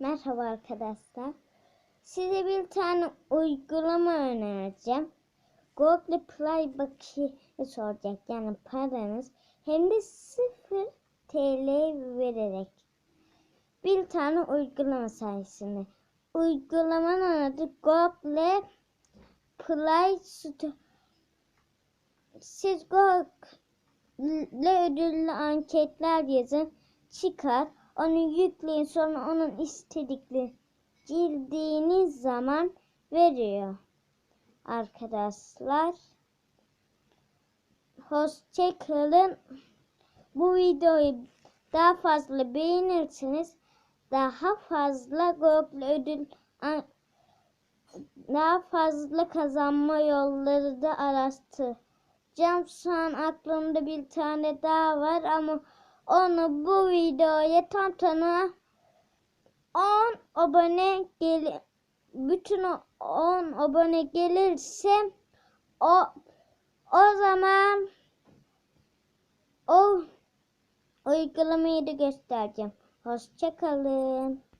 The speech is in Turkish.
Merhaba arkadaşlar. Size bir tane uygulama önereceğim. Google Play bakiye soracak yani paranız hem de 0 TL vererek. Bir tane uygulama sayesinde. Uygulamanın adı Google Play Store. Siz Google ödüllü anketler yazın çıkar. Onu yükleyin sonra onun istedikleri girdiğiniz zaman veriyor. Arkadaşlar hoşçakalın. Bu videoyu daha fazla beğenirseniz daha fazla Google ödül daha fazla kazanma yolları da araştıracağım. Şu an aklımda bir tane daha var ama onu bu videoya tam tanı 10 abone gel bütün 10 abone gelirse o o zaman o uygulamayı da göstereceğim. Hoşçakalın.